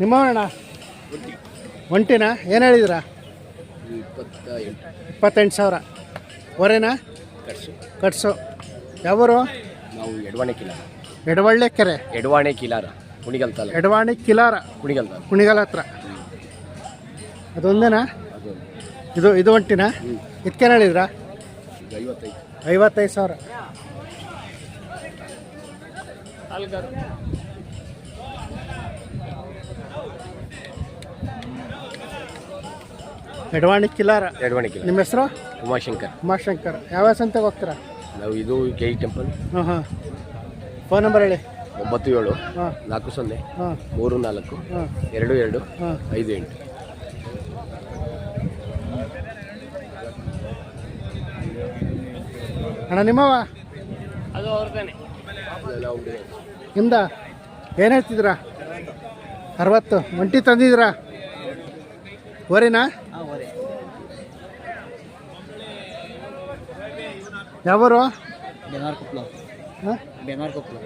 ನಿಮ್ಮವಣ್ಣ ಒಂಟಿನ? ಏನು ಹೇಳಿದಿರಾ? ಇಪ್ಪತ್ತೆಂಟು ಸಾವಿರ. ಹೊರೆನಾ? ಕಟ್ಸು. ಕಟ್ಸು. ಯಾವರು? ನಾವು ಎಡವಾಣೆ ಕಿಲಾರ. ಎಡವಳ್ಳೆ ಕೆರೆ. ಎಡವಾಣೆ ಕಿಲಾರ ಕುಣಿಗಲ್ ತಾಲೂಕು. ಎಡವಾಣಿ ಕಿಲಾರ. ಕುಣಿಗಲ್ ತಾಲೂಕು. ಕುಣಿಗಲ್ ಹತ್ರ. ಅದೊಂದೇನಾ? ಅದು ಇದು ಇದು ಒಂಟಿನ? ಇದಕ್ಕೇನು ಹೇಳಿದ್ರಾ? ಇದು ಐವತ್ತೈದು. ಐವತ್ತೈದು ಸಾವಿರ. ಎಡವಾಣಿ ಕಿಲಾರ. ಎಡವಾಣಿ ಕಿಲಾರ. ನಿಮ್ಮ ಹೆಸರು? ಉಮಾಶಂಕರ್. ಉಮಾಶಂಕರ್. ಯಾವ ಸಂತೆಗೆ ಹೋಗ್ತೀರಾ? ನಾವು ಇದು ಕೆ ಇ ಟೆಂಪಲ್. ಹಾಂ ಹಾಂ. ಫೋನ್ ನಂಬರ್ ಹೇಳಿ. ಒಂಬತ್ತು ಏಳು ಹಾಂ. ನಾಲ್ಕು ಸೊನ್ನೆ ಹಾಂ. ಮೂರು ನಾಲ್ಕು ಹಾಂ. ಎರಡು ಎರಡು ಹಾಂ. ಐದು ಎಂಟು. ಅಣ್ಣ ನಿಮ್ಮವ ಅದು ಅವ್ರದ್ದೇನೆ ನಾವು ನಿಮ್ದ? ಏನು ಹೇಳ್ತಿದ್ದೀರಾ? ಅರವತ್ತು. ಒಂಟಿ ತಂದಿದ್ದೀರಾ? ಓರಿನಾ ಯಾವೂರು? ಬೆನಾರ ಕೊಪ್ಪಳ ಹಾಂ? ಬೆನಾರ್ ಕೊಪ್ಪಳ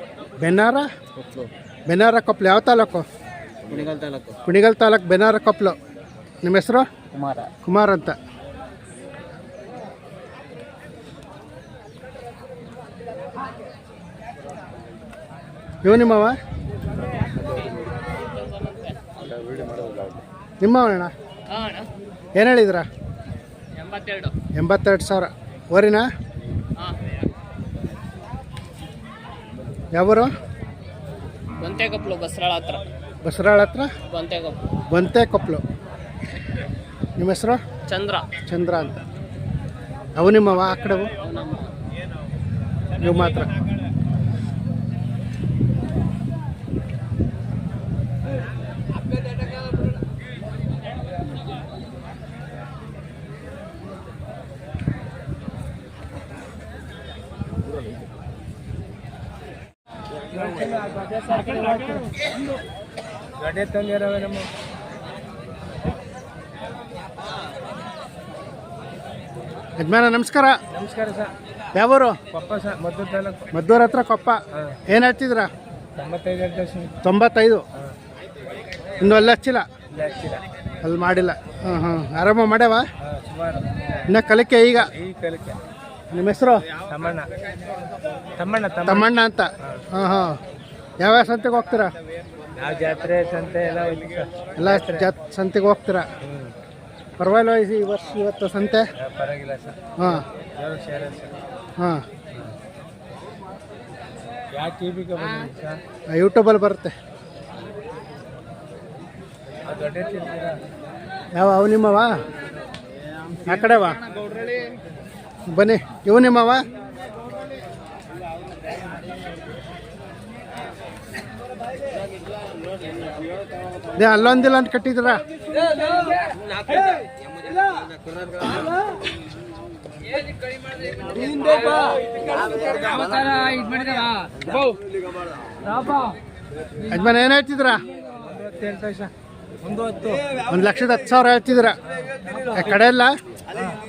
ಬೆನ್ನಾರ ಬೆನಾರ ಬೆನ್ನಾರ ಕೊಪ್ಪಲು ಯಾವ ತಾಲೂಕು? ಕುಣಿಗಲ್ ತಾಲೂಕು. ಕುಣಿಗಲ್ ತಾಲೂಕು ಬೆನಾರ ಕೊಪ್ಪಲು ನಿಮ್ಮ ಹೆಸರು? ಕುಮಾರ. ಕುಮಾರ್ ಅಂತ. ಇವು ನಿಮ್ಮವ ನಿಮ್ಮವಣ್ಣ ಏನು ಹೇಳಿದ್ರ? ಎಂಬತ್ತೆರಡು. ಎಂಬತ್ತೆರಡು ಸಾವಿರ. ಓರಿನಾ ಯಾವೂರು? ಬಂತೆಕೊಪ್ಪಲು ಬಸರಾಳ ಹತ್ರ. ಬಸರಾಳ ಹತ್ರ? ಬಂತೆಕೊಪ್ಪಲು ಬಂತೆ ಕೊಪ್ಪಲು ನಿಮ್ಮ ಹೆಸರು? ಚಂದ್ರ. ಚಂದ್ರ ಅಂತ. ಅವು ನಿಮ್ಮವ ಆ ಕಡೆವು? ನಮ್ಮ ನೀವು ಮಾತ್ರ. ಗಡ್ಡೆ ತಂದಿರವೆ ನಮ್ಮ. ಯಜಮಾನ ನಮಸ್ಕಾರ. ನಮಸ್ಕಾರ ಸರ್. ಯಾವೂರು? ಕೊಪ್ಪ ಸರ್ ಮದ್ದೂರ್ ತಾಲೂಕು. ಮದ್ದೂರ ಹತ್ರ ಕೊಪ್ಪ. ಏನು ಹೇಳ್ತಿದ್ರ ತೊಂಬತ್ತೈದು ಇನ್ನು ವರ್ಷ ತೊಂಬತ್ತೈದು? ಇನ್ನು ಅಲ್ಲಿ ಹಚ್ಚಿಲ್ಲ? ಅಲ್ಲಿ ಮಾಡಿಲ್ಲ. ಹಾಂ ಹಾಂ ಆರಾಮ ಮಾಡ್ಯಾವ? ಇನ್ನ ಕಲಿಕೆ ಈಗ? ಈ ಕಲಿಕೆ. ನಿಮ್ಮ ಹೆಸರು? ತಮ್ಮಣ್ಣ. ತಮ್ಮಣ್ಣ ತಮ್ಮಣ್ಣ. ಅಂತ. ಹಾಂ ಹಾಂ. ಯಾವ್ಯಾವ ಸಂತೆಗೆ ಹೋಗ್ತೀರಾ? ನಾವು ಜಾತ್ರೆ ಸಂತೆ ಎಲ್ಲ ಎಲ್ಲ ಜಾತ್ ಸಂತೆಗೆ ಹೋಗ್ತೀರಾ? ಪರವಾಗಿಲ್ಲ ಈ ವರ್ಷ ಇವತ್ತು ಸಂತೆ. ಪರವಾಗಿಲ್ಲ ಸರ್. ಹಾಂ. ಯಾವ ಹಾಂ. ಯಾವ ಟಿ ವಿಗೆ ಸರ್? ಯೂಟ್ಯೂಬಲ್ಲಿ ಬರುತ್ತೆ. ಯಾವ ಅವು ನಿಮ್ಮವಾ? ಆ ಕಡೆವಾ? ಬನ್ನಿ. ಇವು ನಿಮ್ಮವ ಅಲ್ಲೊಂದಿಲ್ಲ ಅಂತ ಕಟ್ಟಿದ್ರ ಯಜಮಾನ ಏನ್ ಹೇಳ್ತಿದ್ರ ಒಂದು ಲಕ್ಷದ ಹತ್ತು ಸಾವಿರ ಹೇಳ್ತಿದ್ರ ಕಡೆ ಎಲ್ಲ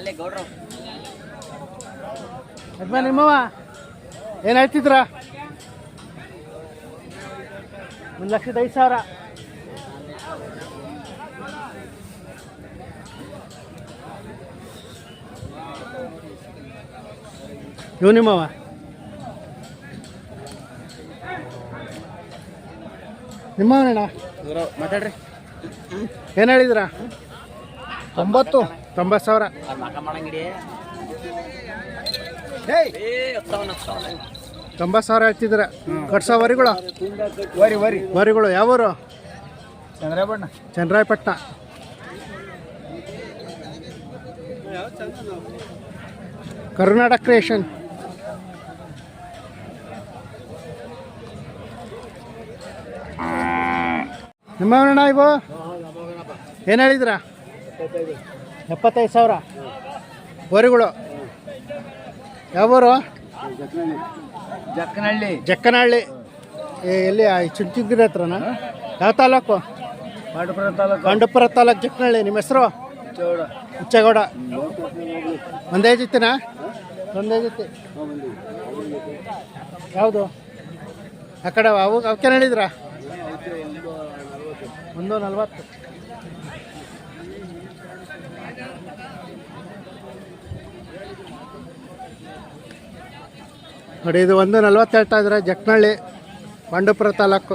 ಅಲ್ಲೇ ಗೌಡ್ರು. ಯಜಮಾನ್ ನಿಮ್ಮವ ಏನು ಹೇಳ್ತಿದ್ರ? ಒಂದು ಲಕ್ಷದ ಐದು ಸಾವಿರ. ಇವು ನಿಮ್ಮವ ನಿಮ್ಮವನಣ್ಣ ಮಾತಾಡ್ರಿ. ಏನು ಹೇಳಿದ್ರ? ತೊಂಬತ್ತು. ತೊಂಬತ್ತು ಸಾವಿರ. ತೊಂಬತ್ತು ಸಾವಿರ ಹೇಳ್ತಿದ್ರ ಕಟ್ಸೋ ವರಿಗಳು. ವರಿ ವರಿ. ವರಿಗಳು ಯಾವೂರು? ಚಂದ್ರಬಣ್ಣ ಚಂದ್ರಾಯಪಟ್ಟಣ ಕರ್ನಾಟಕ ಕ್ರಿಯೇಷನ್. ನಿಮ್ಮ ಇವು? ಏನು ಹೇಳಿದ್ರ ಎಪ್ಪತ್ತೈದು ಸಾವಿರ. ವರಿಗಳು ಯಾವೂರು? ಜಕ್ಕನಹಳ್ಳಿ. ಜಕ್ಕನಹಳ್ಳಿ. ಎಲ್ಲಿ ಆ ಚುಂಚುಗಿರಿ ಹತ್ರನಾ? ಯಾವ ತಾಲೂಕು? ಪಾಂಡುಪುರ ತಾಲೂಕು. ಪಾಂಡುಪುರ ತಾಲೂಕು ಜಕ್ಕನಹಳ್ಳಿ. ನಿಮ್ಮ ಹೆಸರು? ಹುಚ್ಚೇಗೌಡ. ಒಂದೇ ಜೊತೆನಾ? ಒಂದೇ ಜೊತೆ. ಯಾವುದು? ಆ ಕಡೆ ಅವು ಅವಕ್ಕೆ ಹೇಳಿದ್ರಾ? ಒಂದು ನಲ್ವತ್ತು. ನೋಡಿ ಇದು ಒಂದು ನಲ್ವತ್ತೆರಡು ಆದರೆ ಜಕ್ನಹಳ್ಳಿ ಪಾಂಡುಪುರ ತಾಲೂಕು.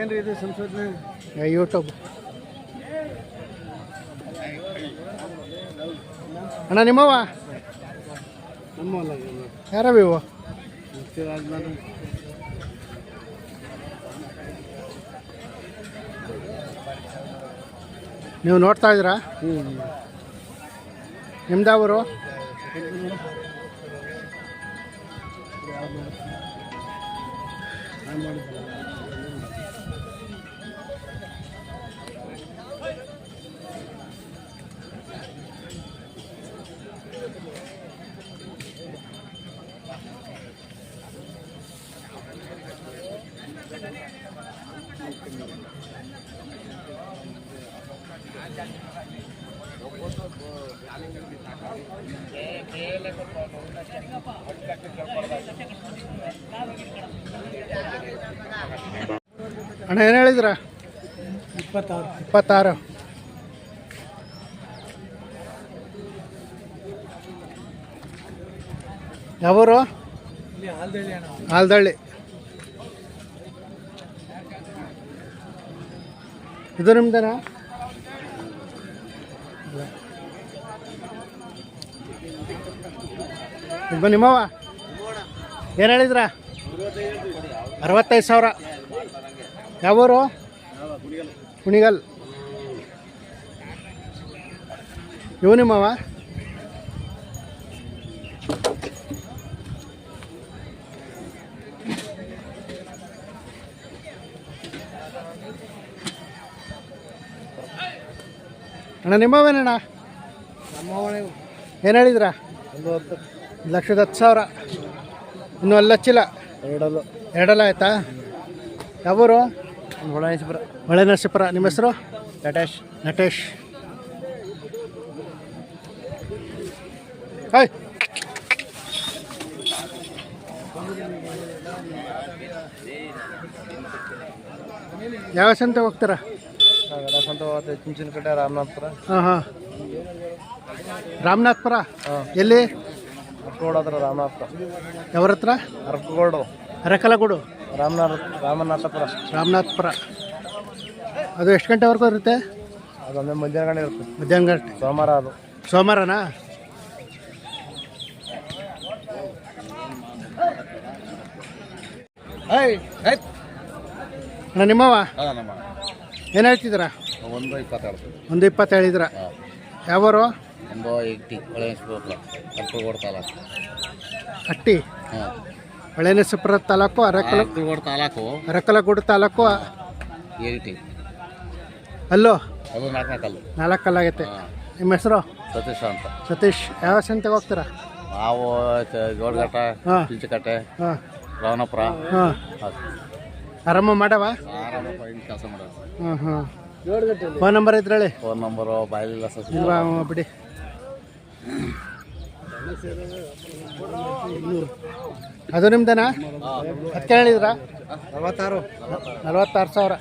ಏನ್ರಿ ಇದು ಸಂಶೋಧನೆ? ಯೂಟ್ಯೂಬ್ ಅಣ್ಣ ನಿಮ್ಮವ ನಮ್ಮಲ್ಲ ಯಾರವ ಇವು ನೀವು ನೋಡ್ತಾ ಇದ್ದೀರಾ? ನಿಮ್ದಾವರು ಅಣ್ಣ ಏನು ಹೇಳಿದ್ರ? ಇಪ್ಪತ್ತಾರು. ಇಪ್ಪತ್ತಾರು. ಯಾವೂರು? ಹಾಲ್ದಳ್ಳಿ ಇದು ನಿಮ್ದೇನಾ. ಇದು ನಿಮ್ಮವ ಏನು ಹೇಳಿದ್ರ? ಅರವತ್ತೈದು ಸಾವಿರ. ಯಾವೂರು? ಕುಣಿಗಲ್. ಇವು ನಿಮ್ಮವ? ಅಣ್ಣ ನಿಮ್ಮವೇನಣ್ಣ? ಏನು ಹೇಳಿದ್ರ? ಒಂದು ಲಕ್ಷದ ಹತ್ತು ಸಾವಿರ. ಇನ್ನೂ ಅಲ್ಲಿ ಹಚ್ಚಿಲ್ಲ. ಎರಡಲ್ಲ. ಎರಡಲ್ಲ ಆಯ್ತಾ? ಯಾವೂರು? ಹೊಳಾಯಿಸ್ಪುರ ಹೊಳೆ ನರಸೀಪುರ ನಿಮ್ಮ ಹೆಸರು? ನಟೇಶ್. ನಟೇಶ್. ಹಾಯ್ ಯಾವ ಸಂತೆ ಹೋಗ್ತೀರಾ? ಸಂತ ಚುಂಚನಕಟ್ಟೆ ರಾಮನಾಥ್ಪುರ. ಹಾಂ ಹಾಂ. ರಾಮನಾಥ್ಪುರ? ಹಾಂ. ಎಲ್ಲಿ? ಅರ್ಕಗೋಡ ಹತ್ರ ರಾಮನಾಥ್ಪುರ. ಯಾವ್ರ ಹತ್ರ? ಅರ್ಕಗೋಡು. ಅರಕಲಗೂಡು. ರಾಮನಾಥ ರಾಮನಾಥಪುರ. ರಾಮನಾಥ್ಪುರ. ಅದು ಎಷ್ಟು ಗಂಟೆವರೆಗೂ ಇರುತ್ತೆ? ಅದೊಂದೇ ಮಧ್ಯಾಹ್ನ ಗಂಟೆ ಇರುತ್ತೆ. ಮಧ್ಯಾಹ್ನ ಗಂಟೆ. ಸೋಮವಾರ ಅದು. ಸೋಮವಾರನಾ? ಅಣ್ಣ ನಿಮ್ಮವ ಏನು ಹೇಳ್ತಿದ್ದೀರಾ? ಒಂದು ಇಪ್ಪತ್ತೆರಡು ಒಂದು ಇಪ್ಪತ್ತು ಹೇಳಿದ್ರ. ಯಾವರು? ಒಂದು ಏಯ್ಟಿ ಒಳ್ಳೆ ಹಟ್ಟಿ ಹಾಂ. ಹೊಳೆನರಸೀಪುರ ತಾಲೂಕು ಅರಕಲ ಅರ್ಕಲ್ಗೋಡ್ ತಾಲೂಕು. ಅರಕಲಗೂಡು ತಾಲೂಕು ಏಯ್ಟಿ ಅಲ್ಲೋ? ಅದು ನಾಲ್ಕಲ್ಲು ನಾಲ್ಕು ಕಲ್ಲಾಗೈತೆ ನಿಮ್ಮ ಹೆಸರು? ಸತೀಶ್ ಅಂತ. ಸತೀಶ್ ಯಾವ ಸಂತೆಗೆ ಹೋಗ್ತೀರಾ ನಾವು ಗೋಡ್ಘಟ್ಟ ಹಾಂ. ಚಿಂಚಕಟ್ಟೆ ಹಾಂ. ರಾವಣಪುರ. ಹಾಂ. ಆರಾಮ ಮಾಡವ? ಆರಾಮ ಕೆಲಸ ಮಾಡೋದು ಹಾಂ ಹಾಂ. ಫೋನ್ ನಂಬರ್ ಇದ್ರಳಿ ಫೋನ್ ನಂಬರು ಬಾಯಲಿಲ್ಲ ಸಸಿ ಇಲ್ವಾ ಬಿಡಿ. ಅದು ನಿಮ್ದೇನಾ? ಹತ್ತು ಹೇಳಿದ್ರಾ? ನಲ್ವತ್ತಾರು. ನಲ್ವತ್ತಾರು ಸಾವಿರ.